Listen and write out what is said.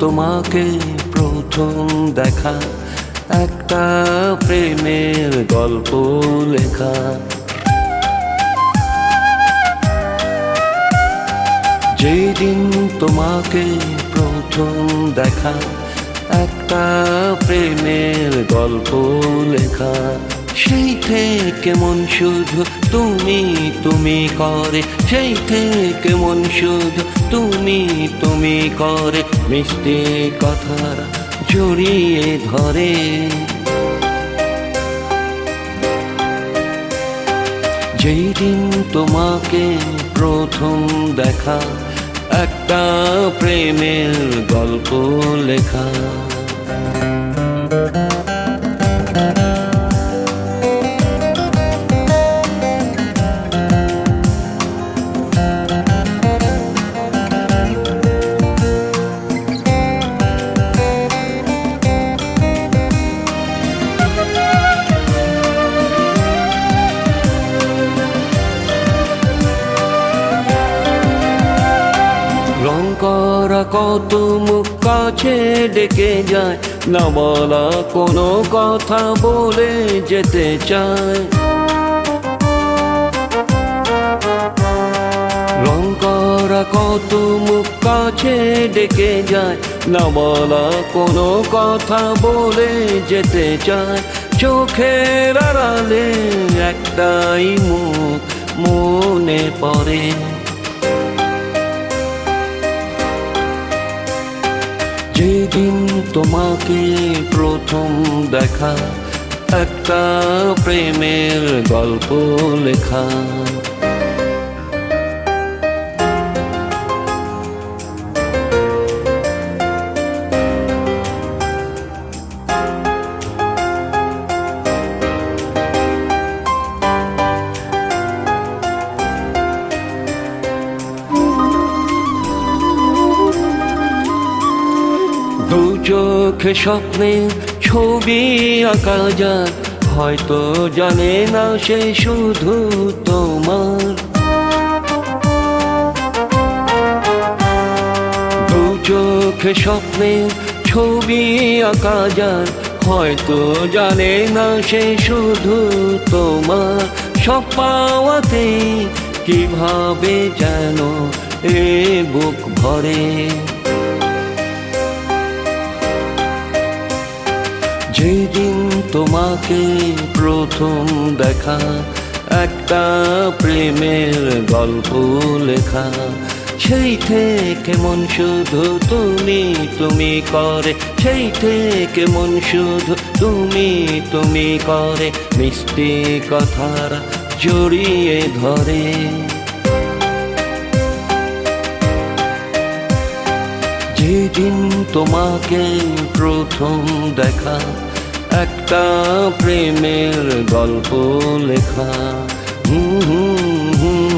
তোমাকে প্রথম দেখা, একটা প্রেমের গল্প লেখা। যেদিন তোমাকে প্রথম দেখা, একটা প্রেমের গল্প লেখা। সেই থেকে মন শুধু তুমি তুমি করে সেই থেকে মন শুধু তুমি তুমি করে মিষ্টি কথার জড়িয়ে ধরে। যেই দিন তোমাকে প্রথম দেখা, একটা প্রেমের গল্প লেখা। করা কত মুখ কাছে ডেকে যায়। না বলা কোনো কথা বলে যেতে চায়। রং কত মুখ কাছে ডেকে যায়। না বলা কোনো কথা বলে যেতে চায়। চোখের আড়ালে একটাই মুখ মনে পড়ে। তোমাকে প্রথম দেখা একটা প্রেমের গল্প লেখা। চোখে স্বপ্নে ছবি আঁকা যায় হয়তো জানে না সে শুধু তোমার। চোখে স্বপ্নে ছবি আঁকা যায় হয়তো জানে না সে শুধু তোমার। সব পাওয়াতে কীভাবে যেন এ বুক ভরে? যেদিন তোমাকে প্রথম দেখা, একটা প্রেমের গল্প লেখা। সেই থেকে মন শুধু তুমি তুমি করে। সেই থেকে মন শুধু তুমি তুমি করে। মিষ্টি কথার জড়িয়ে ধরে। যেদিন তোমাকে প্রথম দেখা একটা প্রেমের গল্প লেখা। হুম হুম হুম।